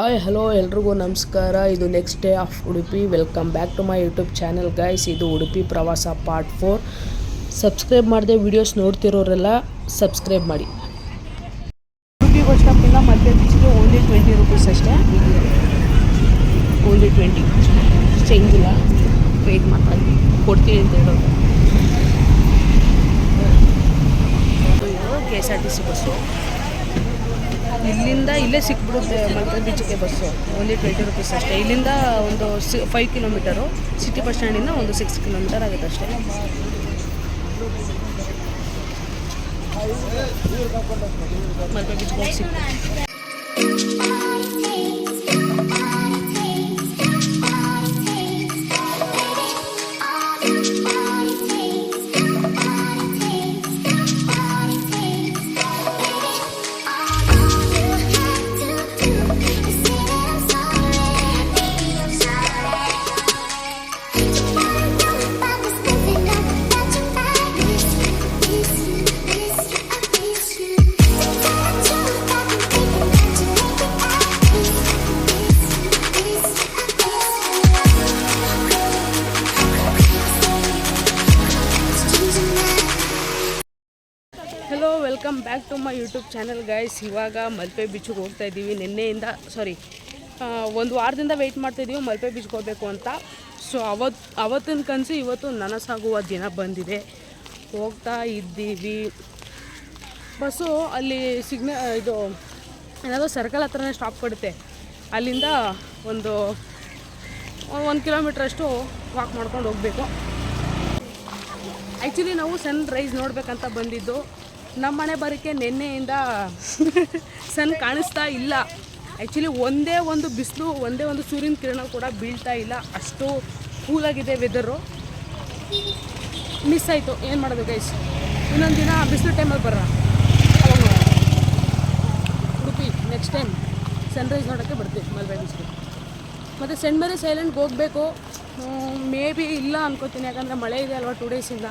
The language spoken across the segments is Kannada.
ಹಾಯ್ ಹಲೋ ಎಲ್ರಿಗೂ ನಮಸ್ಕಾರ. ಇದು next day of Udupi welcome back to my YouTube channel guys ಇದು ಉಡುಪಿ ಪ್ರವಾಸ ಪಾರ್ಟ್ ಫೋರ್ ಸಬ್ಸ್ಕ್ರೈಬ್ ಮಾಡಿದೆ ವಿಡಿಯೋಸ್ ನೋಡ್ತಿರೋರೆಲ್ಲ ಸಬ್ಸ್ಕ್ರೈಬ್ ಮಾಡಿ. ಉಡುಪಿ ಬಸ್ ಸ್ಟಾಪಿಂದ ಮತ್ತೆ ಬೀಚ್ಗೆ ಓನ್ಲಿ ಟ್ವೆಂಟಿ ರುಪೀಸ್ ಅಷ್ಟೇ. ಓನ್ಲಿ ಟ್ವೆಂಟಿ ಚೇಂಜ್ ಇಲ್ಲ. ವೇಟ್ ಮಾಡ್ತಾ ಕೊಡ್ತೀನಿ ಅಂತ ಹೇಳೋದು. K S R T C bus ಇಲ್ಲಿಂದ ಇಲ್ಲೇ ಸಿಕ್ಬಿಡುತ್ತೆ ಮಲ್ಪೆ ಬೀಚ್ಗೆ ಬಸ್ಸು. ಓನ್ಲಿ ಟ್ವೆಂಟಿ ರುಪೀಸ್ ಅಷ್ಟೇ. ಇಲ್ಲಿಂದ ಒಂದು ಸಿ ಫೈವ್ ಕಿಲೋಮೀಟರು ಸಿಟಿ ಬಸ್ ಸ್ಟ್ಯಾಂಡಿಂದ ಒಂದು ಸಿಕ್ಸ್ ಕಿಲೋಮೀಟರ್ ಆಗುತ್ತೆ ಅಷ್ಟೇ. ಮಲ್ಪೆ ಬೀಚ್ಗೆ ಹೋಗಿ welcome back to my YouTube channel guys ಇವಾಗ ಮಲ್ಪೆ ಬೀಚಿಗೆ ಹೋಗ್ತಾ ಇದ್ದೀವಿ. ನಿನ್ನೆಯಿಂದ ಸಾರಿ ಒಂದು ವಾರದಿಂದ ವೆಯ್ಟ್ ಮಾಡ್ತಾ ಇದ್ದೀವಿ ಮಲ್ಪೆ ಬೀಚ್ಗೆ ಹೋಗಬೇಕು ಅಂತ. ಸೊ ಅವತ್ತು ಅವತ್ತಿನ ಕನಸು, ಇವತ್ತು ನನಸಾಗುವ ದಿನ ಬಂದಿದೆ. ಹೋಗ್ತಾ ಇದ್ದೀವಿ. ಬಸ್ಸು ಅಲ್ಲಿ ಸಿಗ್ನ, ಇದು, ಏನಾದರೂ ಸರ್ಕಲ್ ಹತ್ರನೇ ಸ್ಟಾಪ್ ಕೊಡುತ್ತೆ. ಅಲ್ಲಿಂದ ಒಂದು ಒಂದು ಕಿಲೋಮೀಟ್ರಷ್ಟು ವಾಕ್ ಮಾಡ್ಕೊಂಡು ಹೋಗಬೇಕು. ಆ್ಯಕ್ಚುಲಿ ನಾವು ಸನ್ ರೈಸ್ ನೋಡಬೇಕಂತ ಬಂದಿದ್ದು. ನಮ್ಮ ಮನೆ ಬರೋಕ್ಕೆ ನಿನ್ನೆಯಿಂದ ಸನ್ ಕಾಣಿಸ್ತಾ ಇಲ್ಲ. ಆ್ಯಕ್ಚುಲಿ ಒಂದೇ ಒಂದು ಬಿಸಿಲು, ಒಂದೇ ಒಂದು ಸೂರ್ಯನ ಕಿರಣ ಕೂಡ ಬೀಳ್ತಾ ಇಲ್ಲ. ಅಷ್ಟು ಕೂಲಾಗಿದೆ ವೆದರು ಮಿಸ್ ಆಯಿತು. ಏನು ಮಾಡೋದು ಗೈಸ್ ಇನ್ನೊಂದು ದಿನ ಬಿಸಿಲು ಟೈಮಲ್ಲಿ ಬರೋಣ. ಉಡುಪಿ ನೆಕ್ಸ್ಟ್ ಟೈಮ್ ಸನ್ರೈಸ್ ನೋಡೋಕ್ಕೆ ಬರ್ತೀವಿ ಮಲ್ಬೆ ಬಿಸಿಲು. ಮತ್ತು ಸೆಂಟ್ ಮೇರಿ ಸೈಲೆಂಟ್ಗೆ ಹೋಗಬೇಕು. ಮೇ ಬಿ ಇಲ್ಲ ಅನ್ಕೋತೀನಿ. ಯಾಕಂದರೆ ಮಳೆ ಇದೆ ಅಲ್ವಾ ಟೂ ಡೇಸಿಂದ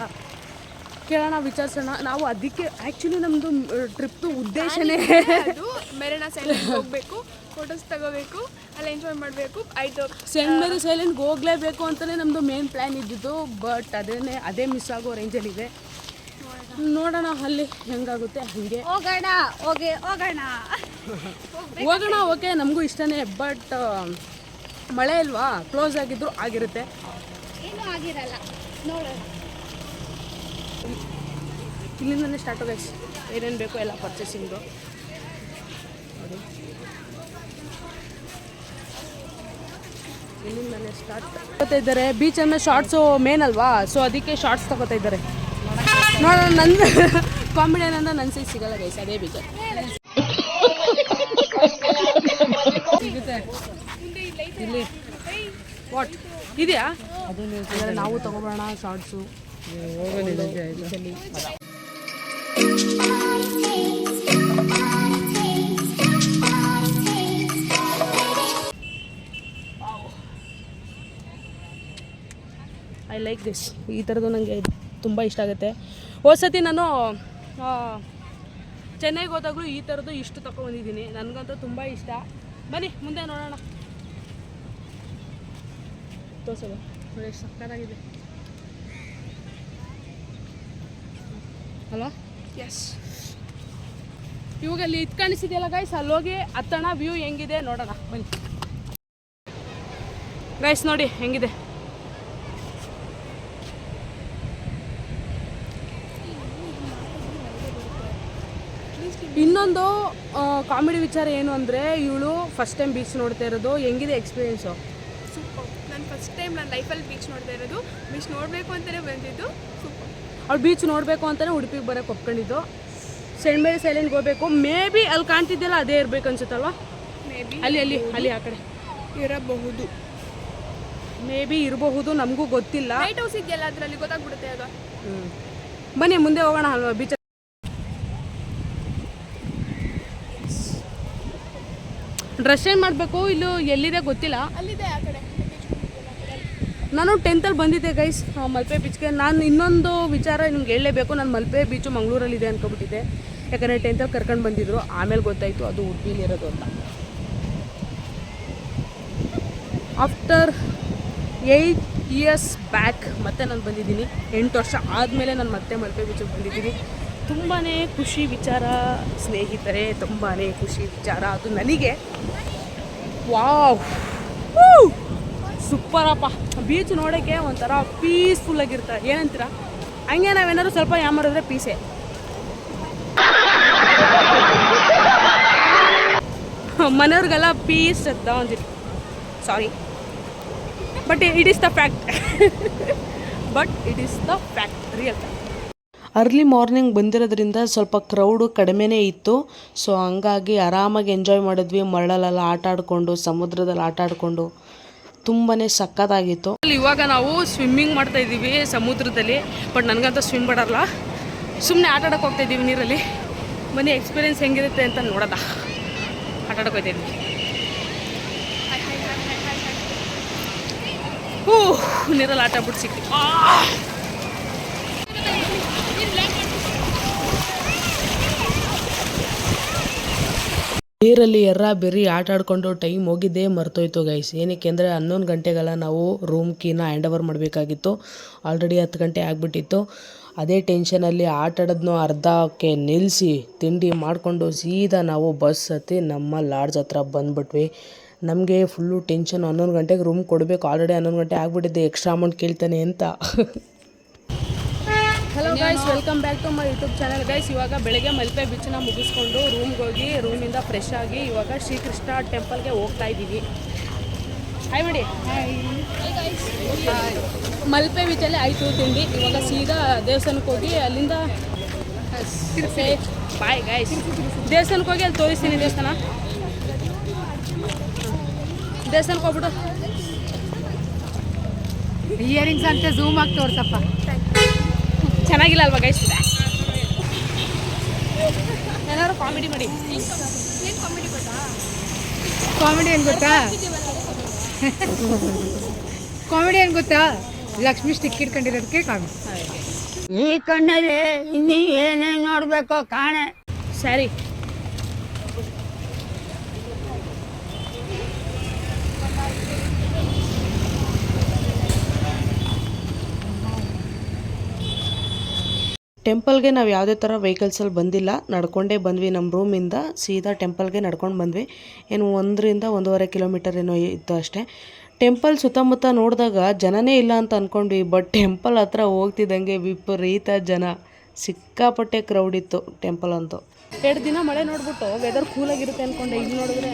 ಕೇಳೋಣ ವಿಚಾರಿಸೋಣ. ನಾವು ಅದಕ್ಕೆ ಆ್ಯಕ್ಚುಲಿ ನಮ್ಮದು ಟ್ರಿಪ್ದು ಉದ್ದೇಶನೇ. ಅದು ಮೆರಣ ಸೈಲೆಂಟ್ ಹೋಗಬೇಕು ಫೋಟೋಸ್ ತಗೋಬೇಕು ಅಲ್ಲಿ ಎಂಜಾಯ್ ಮಾಡಬೇಕು. ಆಯಿತು ಸೆಂಟ್ ಮೇರಿ ಸೈಲೆಂಟ್ಗೆ ಹೋಗಲೇಬೇಕು ಅಂತಲೇ ನಮ್ಮದು ಮೇನ್ ಪ್ಲ್ಯಾನ್ ಇದ್ದಿದ್ದು ಬಟ್ ಅದೇನೇ ಅದೇ ಮಿಸ್ ಆಗೋ ರೇಂಜಲ್ಲಿದೆ ನೋಡೋಣ ಅಲ್ಲಿ ಹೆಂಗಾಗುತ್ತೆ ಹಂಗೆ. ಹೋಗೋಣ ಹೋಗಿ ಹೋಗೋಣ. ಹೋಗೋಣ ಓಕೆ ನಮಗೂ ಇಷ್ಟನೇ ಬಟ್ ಮಳೆ ಇಲ್ವಾ ಕ್ಲೋಸ್ ಆಗಿದ್ರು ಆಗಿರುತ್ತೆ. ಏನೂ ಆಗಿರಲ್ಲ ನೋಡೋಣ. ಇಲ್ಲಿಂದನೇ ಸ್ಟಾರ್ಟ್ ಗೈಸ್ ಏನೇನು ಬೇಕೋ ಎಲ್ಲ ಪರ್ಚೇಸಿಂಗು ಇಲ್ಲಿಂದನೇ ಸ್ಟಾರ್ಟ್ ತಗೋತಾ ಇದ್ದಾರೆ. ಬೀಚ್ ಅಂದರೆ ಶಾರ್ಟ್ಸು ಮೇನ್ ಅಲ್ವಾ? ಸೊ ಅದಕ್ಕೆ ಶಾರ್ಟ್ಸ್ ತಗೋತಾ ಇದ್ದಾರೆ. ನೋಡೋಣ ನನ್ನ ಕಾಮಿಡಿ ಏನಂದ್ರೆ ನನ್ನ ಸೈಜ್ ಸಿಗಲ್ಲ ಗೈಸ್ ಅದೇ ಬೀಚ್ ಸಿಗುತ್ತೆ. ಇಲ್ಲಿ. ವಾಟ್ ಇದೆಯಾ? ಅಂದರೆ ನಾವು ತಗೋಬೋಣ ಶಾರ್ಟ್ಸು ಐ ಲೈಕ್ ದಿಸ್ ಈ ಥರದ್ದು ನನಗೆ ತುಂಬ ಇಷ್ಟ ಆಗುತ್ತೆ. ಹೋದ್ಸತಿ ನಾನು ಚೆನ್ನೈಗೆ ಹೋದಾಗಲೂ ಈ ಥರದ್ದು ಇಷ್ಟು ತಗೊಂಡಿದ್ದೀನಿ ನನಗಂತೂ ತುಂಬ ಇಷ್ಟ. ಬನ್ನಿ ಮುಂದೆ ನೋಡೋಣ. ತೋರಿಸೋದು ನೋಡಿ ಸಕ್ಕತ್ತಾಗಿದೆ. ಅಲ್ವಾ ಎಸ್ ಇವಾಗ ಅಲ್ಲಿ ಇದು ಕಾಣಿಸಿದೆಯಲ್ಲ ಗೈಸ್ ಅಲ್ಲೋಗಿ ಹತ್ತೋಣ ವ್ಯೂ ಹೆಂಗಿದೆ ನೋಡೋಣ ಬನ್ನಿ. ಗೈಸ್ ನೋಡಿ ಹೆಂಗಿದೆ. ಇನ್ನೊಂದು ಕಾಮಿಡಿ ವಿಚಾರ ಏನು ಅಂದರೆ ಇವಳು ಫಸ್ಟ್ ಟೈಮ್ ಬೀಚ್ ನೋಡ್ತಾ ಇರೋದು ಹೆಂಗಿದೆ ಎಕ್ಸ್ಪೀರಿಯೆನ್ಸು ಸೂಪರ್ ನಾನು ಫಸ್ಟ್ ಟೈಮ್ ನನ್ನ ಲೈಫಲ್ಲಿ ಬೀಚ್ ನೋಡ್ತಾ ಇರೋದು. ಬೀಚ್ ನೋಡಬೇಕು ಅಂತಲೇ ಬಂದಿದ್ದು. ಸೂಪರ್ ಅವಳು ಬೀಚ್ ನೋಡಬೇಕು ಅಂತಲೇ ಉಡುಪಿಗೆ ಬರೋಕ್ಕೆ ಒಪ್ಕೊಂಡಿದ್ದು. ಸೆಣ್ಮೇಲೆ ಮೇರಿ ಸೈಲೆಂಟ್ಗೆ ಹೋಗ್ಬೇಕು. ಮೇ ಬಿ ಅಲ್ಲಿ ಕಾಣ್ತಿದ್ದೆಲ್ಲ ಅದೇ ಇರಬೇಕು ಅನ್ಸುತ್ತಲ್ವಾ? ಮೇ ಬಿ ಅಲ್ಲಿ ಅಲ್ಲಿ ಅಲ್ಲಿ ಆ ಕಡೆ. ಇರಬಹುದು. ಮೇ ಬಿ ಇರಬಹುದು ನಮಗೂ ಗೊತ್ತಿಲ್ಲ. ಲೈಟ್ ಹೌಸ್ ಇದೆಯಲ್ಲ ಅದರಲ್ಲಿ ಗೊತ್ತಾಗ್ಬಿಡುತ್ತೆ ಅದು. ಹ್ಞೂ ಬನ್ನಿ ಮುಂದೆ ಹೋಗೋಣ ಅಲ್ವಾ ಬೀಚ್ ಡ್ರೆಸ್ ಏನು ಮಾಡಬೇಕು? ಇಲ್ಲೂ ಎಲ್ಲಿದೆ ಗೊತ್ತಿಲ್ಲ. ಅಲ್ಲಿದೆ ಆ ಕಡೆ. ನಾನು ಟೆಂತಲ್ಲಿ ಬಂದಿದ್ದೆ ಗೈಸ್ ಮಲ್ಪೆ ಬೀಚ್ಗೆ ನಾನು ಇನ್ನೊಂದು ವಿಚಾರ ನಿಮ್ಗೆ ಹೇಳಲೇಬೇಕು. ನಾನು ಮಲ್ಪೆ ಬೀಚು ಮಂಗಳೂರಲ್ಲಿದೆ ಅನ್ಕೊಬಿಟ್ಟಿದ್ದೆ ಯಾಕಂದರೆ ಟೆಂತಲ್ಲಿ ಕರ್ಕೊಂಡು ಬಂದಿದ್ರು. ಆಮೇಲೆ ಗೊತ್ತಾಯಿತು ಅದು ಉಡುಪಿಲಿ ಇರೋದು ಅಂತ. ಆಫ್ಟರ್ ಏಯ್ಟ್ ಇಯರ್ಸ್ ಬ್ಯಾಕ್ ಮತ್ತೆ ನಾನು ಬಂದಿದ್ದೀನಿ. ಎಂಟು ವರ್ಷ ಆದಮೇಲೆ ನಾನು ಮತ್ತೆ ಮಲ್ಪೆ ಬೀಚಿಗೆ ಬಂದಿದ್ದೀನಿ. ತುಂಬಾ ಖುಷಿ ವಿಚಾರ ಸ್ನೇಹಿತರೆ ತುಂಬಾ ಖುಷಿ ವಿಚಾರ. ಅದು ನನಗೆ. ವಾವ್. ಸೂಪರಪ್ಪ. ಬೀಚ್ ನೋಡೋಕ್ಕೆ ಒಂಥರ ಪೀಸ್ಫುಲ್ ಆಗಿರ್ತಾರೆ ಏನಂತೀರ? ಹಂಗೆ ನಾವೇನಾದ್ರು ಸ್ವಲ್ಪ ಯಾಮರಿದ್ರೆ ಪೀಸೆ ಮನೆಯವ್ರಿಗೆಲ್ಲ ಪೀಸ್ ಅಂತ ಒಂದಿತ್ತು sorry but it is the fact but it is the fact real fact early morning ಬಂದಿರೋದ್ರಿಂದ ಸ್ವಲ್ಪ ಕ್ರೌಡು ಕಡಿಮೆನೇ ಇತ್ತು. ಸೊ ಹಂಗಾಗಿ ಆರಾಮಾಗಿ ಎಂಜಾಯ್ ಮಾಡಿದ್ವಿ. ಮರಳಲ್ಲೆಲ್ಲ ಆಟ ಆಡಿಕೊಂಡು, ಸಮುದ್ರದಲ್ಲಿ ಆಟ ಆಡಿಕೊಂಡು. ತುಂಬಾ ಸಖತ್ತಾಗಿತ್ತು. ಇವಾಗ ನಾವು ಸ್ವಿಮ್ಮಿಂಗ್ ಮಾಡ್ತಾ ಇದ್ದೀವಿ ಸಮುದ್ರದಲ್ಲಿ. ಬಟ್ ನನಗಂತೂ ಸ್ವಿಮ್ ಬರಲ್ಲ ಸುಮ್ಮನೆ ಆಟ ಆಡೋಕೆ ಹೋಗ್ತಾ ಇದ್ದೀವಿ ನೀರಲ್ಲಿ. ಮನೆ ಎಕ್ಸ್ಪೀರಿಯನ್ಸ್ ಹೆಂಗಿರುತ್ತೆ ಅಂತ ನೋಡೋದ ಆಟ ಆಡೋಕೆ ಹೋಗ್ತಾ ಇದ್ದೀವಿ ಹೂ, ನೀರಲ್ಲಿ ಆಟ ಬಿಟ್ಟು ನೀರಲ್ಲಿ ಎರ್ರ ಬೆರ್ರಿ ಆಟ ಆಡ್ಕೊಂಡು ಟೈಮ್ ಹೋಗಿದ್ದೇ ಮರ್ತೋಯ್ತು ಗೈಸ್ ಏನಕ್ಕೆ ಅಂದರೆ ಹನ್ನೊಂದು ಗಂಟೆಗೆಲ್ಲ ನಾವು ರೂಮ್ ಕೀನ ಹ್ಯಾಂಡ್ ಓವರ್ ಮಾಡಬೇಕಾಗಿತ್ತು. ಆಲ್ರೆಡಿ ಹತ್ತು ಗಂಟೆ ಆಗಿಬಿಟ್ಟಿತ್ತು. ಅದೇ ಟೆನ್ಷನಲ್ಲಿ ಆಟ ಆಡೋದನ್ನು ಅರ್ಧಕ್ಕೆ ನಿಲ್ಲಿಸಿ ತಿಂಡಿ ಮಾಡಿಕೊಂಡು ಸೀದಾ ನಾವು ಬಸ್ ಹತ್ತಿ ನಮ್ಮ ಲಾಡ್ಜ್ ಹತ್ರ ಬಂದ್ಬಿಟ್ವಿ. ನಮಗೆ ಫುಲ್ಲು ಟೆನ್ಷನ್ ಹನ್ನೊಂದು ಗಂಟೆಗೆ ರೂಮ್ ಕೊಡಬೇಕು. ಆಲ್ರೆಡಿ ಹನ್ನೊಂದು ಗಂಟೆ ಆಗಿಬಿಟ್ಟಿದ್ದೆ ಎಕ್ಸ್ಟ್ರಾ ಅಮೌಂಟ್ ಕೇಳ್ತಾನೆ ಅಂತ. Guys welcome back to my YouTube channel guys ಇವಾಗ ಬೆಳಗ್ಗೆ ಮಲ್ಪೆ ಬೀಚ್ನ ಮುಗಿಸ್ಕೊಂಡು ರೂಮ್ಗೆ ಹೋಗಿ ರೂಮಿಂದ ಫ್ರೆಶ್ ಆಗಿ ಇವಾಗ ಶ್ರೀಕೃಷ್ಣ ಟೆಂಪಲ್ಗೆ ಹೋಗ್ತಾ ಇದ್ದೀವಿ. ಹಾಯ್ ಮಾಡಿ ಮಲ್ಪೆ ಬೀಚಲ್ಲಿ ಆಯಿತು ತಿಂಡಿ. ಇವಾಗ ಸೀದಾ ದೇವಸ್ಥಾನಕ್ಕೆ ಹೋಗಿ ಅಲ್ಲಿಂದ ಬಾಯ್ ಗೈಸ್ ದೇವಸ್ಥಾನಕ್ಕೆ ಹೋಗಿ ಅಲ್ಲಿ ತೋರಿಸ್ತೀನಿ ದೇವಸ್ಥಾನ. ದೇವಸ್ಥಾನಕ್ಕೆ ಹೋಗ್ಬಿಟ್ಟು ಇಯರಿಂಗ್ಸ್ ಅಂತ ಝೂಮ್ ಆಗಿ ತೋರ್ಸಪ್ಪ. ಚೆನ್ನಾಗಿಲ್ಲ ಅಲ್ವಾ ಗೈಸ್ ಏನಾದ್ರು ಕಾಮಿಡಿ ಮಾಡಿ. ಕಾಮಿಡಿ ಏನು ಗೊತ್ತಾ? ಕಾಮಿಡಿ ಏನು ಗೊತ್ತಾ? ಲಕ್ಷ್ಮಿ ಸ್ಟಿಕ್ ಇಟ್ಕೊಂಡಿರೋದಕ್ಕೆ ಕಾಮಿಡಿ ಈ ಕಣ್ಣಲ್ಲಿ ಇನ್ನೀ ಏನೇನು ನೋಡಬೇಕೋ ಕಾಣೆ. ಸ್ಯಾರಿ ಟೆಂಪಲ್ಗೆ ನಾವು ಯಾವುದೇ ಥರ ವೆಹಿಕಲ್ಸಲ್ಲಿ ಬಂದಿಲ್ಲ. ನಡ್ಕೊಂಡೇ ಬಂದ್ವಿ ನಮ್ಮ ರೂಮಿಂದ ಸೀದಾ ಟೆಂಪಲ್ಗೆ ನಡ್ಕೊಂಡು ಬಂದ್ವಿ. ಏನು ಒಂದರಿಂದ ಒಂದೂವರೆ ಕಿಲೋಮೀಟರ್ ಏನೋ ಇತ್ತು ಅಷ್ಟೇ. ಟೆಂಪಲ್ ಸುತ್ತಮುತ್ತ ನೋಡಿದಾಗ ಜನನೇ ಇಲ್ಲ ಅಂತ ಅಂದ್ಕೊಂಡ್ವಿ ಬಟ್ ಟೆಂಪಲ್ ಹತ್ರ ಹೋಗ್ತಿದ್ದಂಗೆ ವಿಪರೀತ ಜನ. ಸಿಕ್ಕಾಪಟ್ಟೆ ಕ್ರೌಡ್ ಇತ್ತು ಟೆಂಪಲ್ ಅಂತೂ. ಎರಡು ದಿನ ಮಳೆ ನೋಡ್ಬಿಟ್ಟು ವೆದರ್ ಕೂಲಾಗಿರುತ್ತೆ ಅಂದ್ಕೊಂಡೆ ಇಲ್ಲಿ ನೋಡಿದ್ರೆ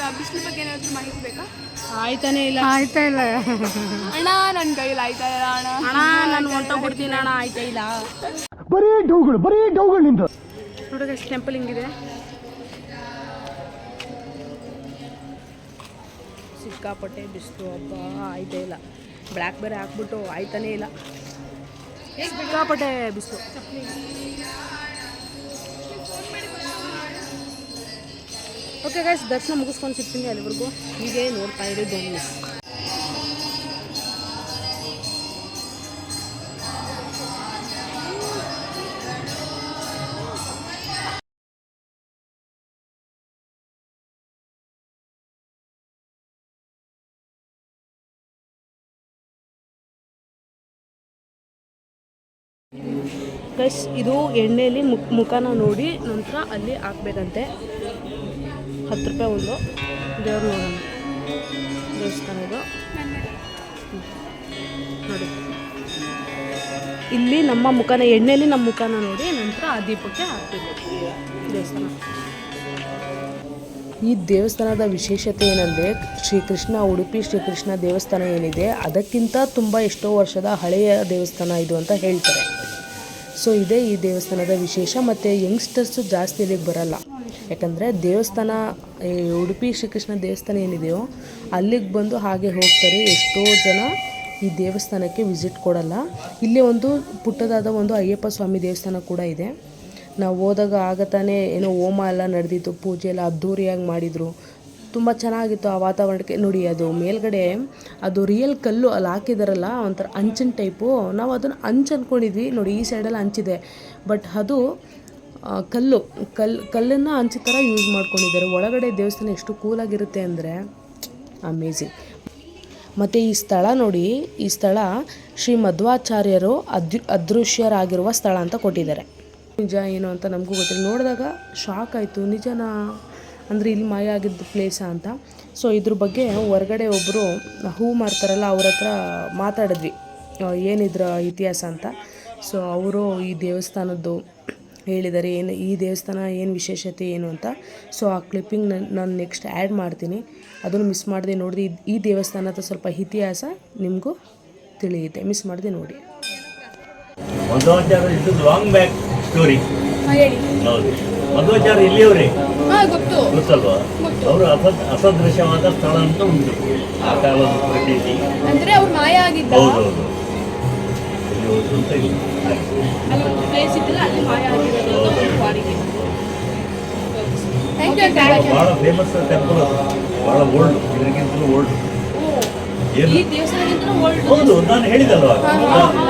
ನಿಮ್ಗೆ ಬಿಸಿಲು ಬಗ್ಗೆ ಏನಾದರೂ ಮಾಹಿತಿ ಬೇಕಾ? ಆಯ್ತಾನೆ ಇಲ್ಲ. ಆಯ್ತಾ ಇಲ್ಲ. ಅಣ್ಣ ನನ್ನ ಕೈಯಲ್ಲಿ ಆಯ್ತಾ ಇಲ್ಲ ಅಣ್ಣ? ಅಣ್ಣ ನಾನು ಹೊಂಟೋಗ್ಬಿಡ್ತೀನಿ ಅಣ್ಣ ಆಯ್ತಾ ಇಲ್ಲ. ಬರೀ ಡೌಗಳು ಬರೀ ಡೌಗಳು ನಿಂದು ಎಷ್ಟು ಟೆಂಪಲ್ ಹಿಂಗಿದೆ. ಸಿಕ್ಕಾಪಟ್ಟೆ ಬಿಸಿಲು ಹಬ್ಬ ಆಯ್ತಾ ಇಲ್ಲ. ಬ್ಲ್ಯಾಕ್ ಬೇರೆ ಹಾಕ್ಬಿಟ್ಟು ಆಯ್ತಾನೇ ಇಲ್ಲ. ಸಿಕ್ಕಾಪಟ್ಟೆ ಬಿಸಿಲು. ಓಕೆ ಗೈಸ್ ದರ್ಶನ ಮುಗಿಸ್ಕೊಂಡು ಸಿಗ್ತೀನಿ ಅಲ್ಲಿವರೆಗೂ. ಹೀಗೆ ನೋಡ್ತಾ ಇದೆ ಬನ್ನಿ ಇದು ಎಣ್ಣೆಯಲ್ಲಿ ಮುಖ ಮುಖನ ನೋಡಿ ನಂತರ ಅಲ್ಲಿ ಹಾಕ್ಬೇಕಂತೆ. ಹತ್ತು ರೂಪಾಯಿ ಒಂದು. ದೇವ್ರ ನೋಡೋಣ. ದೇವಸ್ಥಾನ ಇದು. ನೋಡಿ. ಇಲ್ಲಿ ನಮ್ಮ ಮುಖನ ಎಣ್ಣೆಯಲ್ಲಿ ನಮ್ಮ ಮುಖನ ನೋಡಿ, ನಂತರ ಆ ದೀಪಕ್ಕೆ ಹಾಕ್ಬೇಕು ದೇವಸ್ಥಾನ. ಈ ದೇವಸ್ಥಾನದ ವಿಶೇಷತೆ ಏನಂದರೆ, ಶ್ರೀಕೃಷ್ಣ ಉಡುಪಿ, ಶ್ರೀಕೃಷ್ಣ ದೇವಸ್ಥಾನ ಏನಿದೆ, ಅದಕ್ಕಿಂತ ತುಂಬ ಎಷ್ಟೋ ವರ್ಷದ ಹಳೆಯ ದೇವಸ್ಥಾನ ಇದು ಅಂತ ಹೇಳ್ತಾರೆ. ಸೊ ಇದೇ ಈ ದೇವಸ್ಥಾನದ ವಿಶೇಷ, ಮತ್ತು ಯಂಗ್ಸ್ಟರ್ಸು ಜಾಸ್ತಿ ಇಲ್ಲಿಗೆ ಬರಲ್ಲ. ಯಾಕಂದರೆ ದೇವಸ್ಥಾನ, ಈ ಉಡುಪಿ ಶ್ರೀಕೃಷ್ಣ ದೇವಸ್ಥಾನ ಏನಿದೆಯೋ, ಅಲ್ಲಿಗೆ ಬಂದು ಹಾಗೆ ಹೋಗ್ತಾರೆ. ಎಷ್ಟೋ ಜನ ಈ ದೇವಸ್ಥಾನಕ್ಕೆ ವಿಸಿಟ್ ಕೊಡಲ್ಲ. ಇಲ್ಲಿ ಒಂದು ಪುಟ್ಟದಾದ ಒಂದು ಅಯ್ಯಪ್ಪ ಸ್ವಾಮಿ ದೇವಸ್ಥಾನ ಕೂಡ ಇದೆ. ನಾವು ಹೋದಾಗ ಆಗ ತಾನೇ ಏನೋ ಹೋಮ ಎಲ್ಲ ನಡೆದಿತ್ತು, ಪೂಜೆ ಎಲ್ಲ ಅದ್ದೂರಿಯಾಗಿ ಮಾಡಿದರು. ತುಂಬ ಚೆನ್ನಾಗಿತ್ತು ಆ ವಾತಾವರಣಕ್ಕೆ. ನೋಡಿ, ಅದು ಮೇಲ್ಗಡೆ, ಅದು ರಿಯಲ್ ಕಲ್ಲು ಅಲ್ಲಿ ಹಾಕಿದಾರಲ್ಲ, ಒಂಥರ ಅಂಚಿನ ಟೈಪು ನಾವು ಅದನ್ನು ಅಂಚು ಅಂದ್ಕೊಂಡಿದ್ವಿ ನೋಡಿ, ಈ ಸೈಡಲ್ಲಿ ಹಂಚಿದೆ ಬಟ್ ಅದು ಕಲ್ಲು ಕಲ್ಲು ಕಲ್ಲನ್ನು ಹಂಚು ಥರ ಯೂಸ್ ಮಾಡ್ಕೊಂಡಿದ್ದಾರೆ. ಒಳಗಡೆ ದೇವಸ್ಥಾನ ಎಷ್ಟು ಕೂಲಾಗಿರುತ್ತೆ ಅಂದರೆ ಅಮೇಝಿಂಗ್ ಮತ್ತು ಈ ಸ್ಥಳ ನೋಡಿ, ಈ ಸ್ಥಳ ಶ್ರೀ ಮಧ್ವಾಚಾರ್ಯರು ಅದೃ, ಅದೃಶ್ಯರಾಗಿರುವ ಸ್ಥಳ ಅಂತ ಕೊಟ್ಟಿದ್ದಾರೆ. ನಿಜ ಏನು ಅಂತ ನಮಗೂ ಗೊತ್ತಿಲ್ಲ. ನೋಡಿದಾಗ ಶಾಕ್ ಆಯಿತು. ನಿಜನಾ? ಅಂದರೆ ಇಲ್ಲಿ ಮಾಯ ಆಗಿದ್ದ ಪ್ಲೇಸ ಅಂತ. ಸೊ ಇದ್ರ ಬಗ್ಗೆ ಹೊರಗಡೆ ಒಬ್ಬರು ಹೂ ಮಾರ್ತಾರಲ್ಲ, ಅವ್ರ ಹತ್ರ ಮಾತಾಡಿದ್ವಿ. ಏನಿದ್ರ ಇತಿಹಾಸ ಅಂತ. ಸೊ ಅವರು ಈ ದೇವಸ್ಥಾನದ್ದು ಹೇಳಿದ್ದಾರೆ ಏನು ಈ ದೇವಸ್ಥಾನ ಏನು ವಿಶೇಷತೆ ಏನು ಅಂತ. ಸೊ ಆ ಕ್ಲಿಪ್ಪಿಂಗ್ ನಾನು ನೆಕ್ಸ್ಟ್ ಆ್ಯಡ್ ಮಾಡ್ತೀನಿ. ಅದನ್ನು ಮಿಸ್ ಮಾಡದೆ ನೋಡಿದೆ ಈ ದೇವಸ್ಥಾನದ ಸ್ವಲ್ಪ ಇತಿಹಾಸ ನಿಮಗೂ ತಿಳಿಯುತ್ತೆ. ಮಿಸ್ ಮಾಡದೆ ನೋಡಿ. ಲಾಂಗ್ ಬ್ಯಾಕ್ ಸ್ಟೋರಿ ಇಲ್ಲಿಯವರೇ ಗೊತ್ತಲ್ವಾ? ಅವರು ಅಸದ್ ಅಸದೃಶ್ಯವಾದ ಸ್ಥಳ ಅಂತ ಉಂಟು. ಆ ಕಾಲದ ಪ್ರತೀತಿ. ಅಂದರೆ ಅವ್ರು ಮಾಯ ಆಗಿದ್ದ? ಹೌದೌದು ಹೋದ್ರು ಅಂತ ಇಲ್ಲ ಬಹಳ ಫೇಮಸ್ ಟೆಂಪಲ್ ಅದು. ಬಹಳ ಓಲ್ಡ್ ಇದಕ್ಕಿಂತಲೂ ಓಲ್ಡ್ ಹೌದು ನಾನು ಹೇಳಿದಲ್ವಾ?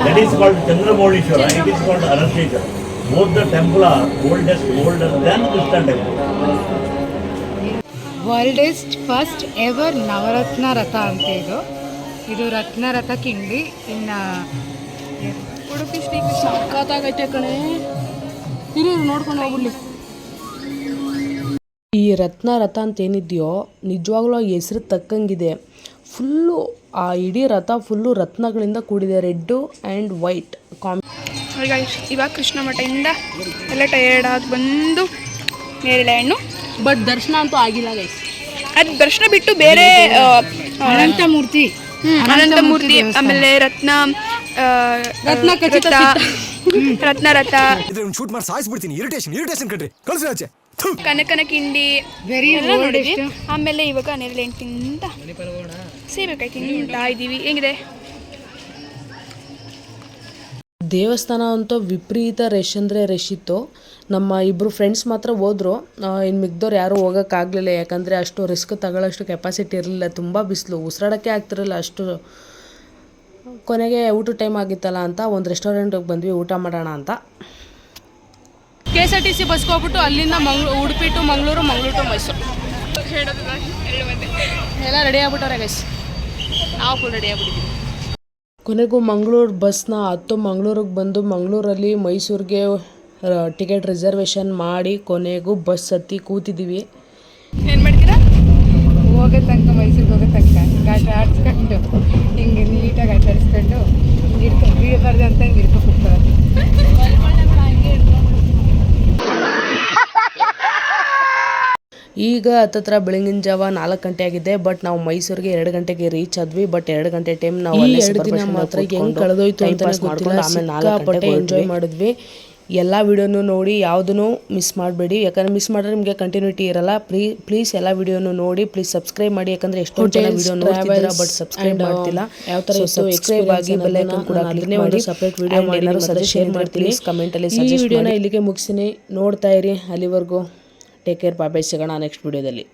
That is called Chandramouleshwara it is called Araseshwara both the temple are oldest older than Krishna temple world's first ever Navaratna Ratha ಅಂತ ಇದು. ಇದು ರತ್ನ ರಥ ಕಿಂಡಿ. ಇನ್ನು ಉಡುಪಿ ಶ್ರೀಕೃಷ್ಣ. ಕಣೆ. ಇರು ನೋಡ್ಕೊಂಡು ಹೋಗ್ಬಿಡ್ಲಿ. ಈ ರತ್ನ ರಥ ಅಂತ ಏನಿದೆಯೋ ನಿಜವಾಗ್ಲೂ ಆ ಹೆಸರು ತಕ್ಕಂಗಿದೆ. ಫುಲ್ಲು ಆ ಇಡೀ ರಥ ಫುಲ್ಲು ರತ್ನಗಳಿಂದ ಕೂಡಿದೆ. ರೆಡ್ಡು ಆ್ಯಂಡ್ ವೈಟ್ ಗೈಸ್ ಇವಾಗ ಕೃಷ್ಣ ಮಠದಿಂದ ಎಲ್ಲ ಟಯರ್ಡ್ ಆಗಿ ಬಂದು ನೇರಳೆ ಹಣ್ಣು. ಬಟ್ ದರ್ಶನ ಅಂತೂ ಆಗಿಲ್ಲ ಗೈಸ್ ಅದು ದರ್ಶನ ಬಿಟ್ಟು ಬೇರೆ ಅನಂತ ಮೂರ್ತಿ. ಅನಂತ ಮೂರ್ತಿ ಆಮೇಲೆ ರತ್ನ ರತ್ನ ಖಚಿತ ರಥ, ರತ್ನ ರಥ. ಇದ್ರ ಶೂಟ್ ಮಾಡಿ ಸಾಯಿಸ್ಬಿಡ್ತೀನಿ. ಇರಿಟೇಷನ್ ಇರಿಟೇಷನ್ ಕಣ್ರಿ. ಕಳ್ಸಿ ಆಚೆ. ಕನಕನ ಕಿಂಡಿ. ವೆರಿ ಎಲ್ಲ ನೋಡಿದ್ವಿ ಆಮೇಲೆ ಇವಾಗ ನೇರಳೆ ಹಣ್ಣು ತಿಂತ ಸೇಬೇಕಾಯ್ತು ತಿಂತಾ ಇದ್ದೀವಿ ಹೆಂಗಿದೆ? ದೇವಸ್ಥಾನ ಅಂತೂ ವಿಪರೀತ ರಶ್ ಅಂದರೆ ರಶ್ ಇತ್ತು. ನಮ್ಮ ಇಬ್ಬರು ಫ್ರೆಂಡ್ಸ್ ಮಾತ್ರ ಹೋದ್ರು. ಇನ್ನು ಮಿಗ್ದವ್ರು ಯಾರೂ ಹೋಗೋಕ್ಕಾಗಲಿಲ್ಲ. ಯಾಕಂದರೆ ಅಷ್ಟು ರಿಸ್ಕ್ ತಗೊಳ್ಳೋಷ್ಟು ಕೆಪಾಸಿಟಿ ಇರಲಿಲ್ಲ. ತುಂಬ ಬಿಸಿಲು. ಉಸಿರಾಡೋಕ್ಕೆ ಆಗ್ತಿರಲಿಲ್ಲ. ಅಷ್ಟು ಕೊನೆಗೆ ಊಟದ ಟೈಮ್ ಆಗಿತ್ತಲ್ಲ ಅಂತ ಒಂದು ರೆಸ್ಟೋರೆಂಟಿಗೆ ಬಂದ್ವಿ ಊಟ ಮಾಡೋಣ ಅಂತ. K S R T C ಬಸ್ಗೆ ಹೋಗ್ಬಿಟ್ಟು ಅಲ್ಲಿಂದ ಮಂಗ್ಳೂ ಉಡುಪಿ ಟು ಮಂಗಳೂರು ಮಂಗಳೂರು ಟು ಮೈಸೂರು. ಎಲ್ಲ ರೆಡಿ ಆಗ್ಬಿಟ್ಟವ್ರೆ ಗೈಸ್ ನಾವು ಫುಲ್ ರೆಡಿ ಆಗ್ಬಿಟ್ಟಿದ್ದೀವಿ ಕೊನೆಗೂ ಮಂಗಳೂರು ಬಸ್ನ ಹತ್ತು ಮಂಗಳೂರಿಗೆ ಬಂದು ಮಂಗಳೂರಲ್ಲಿ ಮೈಸೂರಿಗೆ ಟಿಕೆಟ್ ರಿಸರ್ವೇಷನ್ ಮಾಡಿ ಕೊನೆಗೂ ಬಸ್ ಹತ್ತಿ ಕೂತಿದ್ದೀವಿ ಏನು ಮಾಡ್ತೀರಾ? ಹೋಗೋ ತನಕ ಮೈಸೂರಿಗೆ ಹೋಗೋ ತನಕ ಗಾಟ ಆಡಿಸ್ಕೊಂಡು ಹಿಂಗೆ ನೀಟಾಗಿ ಆಟ ಆಡಿಸ್ಕೊಂಡು ಹಿಂಗೆ ಬೀಳಬಾರ್ದು ಅಂತ ಹಿಂಗೆ ಹೋಗ್ತಾರೆ ಈಗ ಹತ್ತತ್ರ ಬೆಳಗಿನ ಜಾವ ನಾಲ್ಕು ಗಂಟೆ ಆಗಿದೆ ಬಟ್ ನಾವು ಮೈಸೂರಿಗೆ ಎರಡು ಗಂಟೆಗೆ ರೀಚ್ ಆದ್ವಿ ಬಟ್ ಎರಡು ಗಂಟೆ ಟೈಮ್ ನಾವು ಎರಡು ದಿನ ಮಾತ್ರ ಹೆಂಗ್ ಕಳೆದೋಯ್ತು ಅಂತ ಗೊತ್ತಿಲ್ಲ. ಆಮೇಲೆ ನಾಲ್ಕು ಎಂಜಾಯ್ ಮಾಡಿದ್ವಿ. ಎಲ್ಲ ವಿಡಿಯೋನು ನೋಡಿ ಯಾವುದನ್ನು ಮಿಸ್ ಮಾಡಬೇಡಿ. ಯಾಕಂದ್ರೆ ಮಿಸ್ ಮಾಡಿದ್ರೆ ನಿಮಗೆ ಕಂಟಿನ್ಯೂಟಿ ಇರಲ್ಲ. ಪ್ಲೀ ಪ್ಲೀಸ್ ಎಲ್ಲ ವಿಡಿಯೋನು ನೋಡಿ ಪ್ಲೀಸ್ ಸಬ್ಸ್ಕ್ರೈಬ್ ಮಾಡಿ. ಯಾಕಂದ್ರೆ ಎಷ್ಟೋ ಜನ ವಿಡಿಯೋ ನೋಡ್ತಿದ್ದೀರಾ ಬಟ್ ಸಬ್ಸ್ಕ್ರೈಬ್ ಮಾಡ್ತಿಲ್ಲ. ಯಾವ ತರ ಸಬ್ಸ್ಕ್ರೈಬ್ ಆಗಿ ಬೆಲ್ ಐಕನ್ ಕೂಡ ಕ್ಲಿಕ್ ಮಾಡಿ. ಸಪರೇಟ್ ವಿಡಿಯೋ ಮಾಡಿ ಏನಾದ್ರು ಸಜೆಸ್ಟ್ ಶೇರ್ ಮಾಡ್ತೀನಿ. ಕಮೆಂಟಲ್ಲಿ ಈ ವಿಡಿಯೋನ ಇಲ್ಲಿಗೆ ಮುಗಿಸಿನಿ ನೋಡ್ತಾ ಇರಿ. ಅಲ್ಲಿವರೆಗೂ ಟೇಕ್ ಕೇರ್ ಬಾಯ್ ಸಿಗೋಣ ನೆಕ್ಸ್ಟ್ ವಿಡಿಯೋದಲ್ಲಿ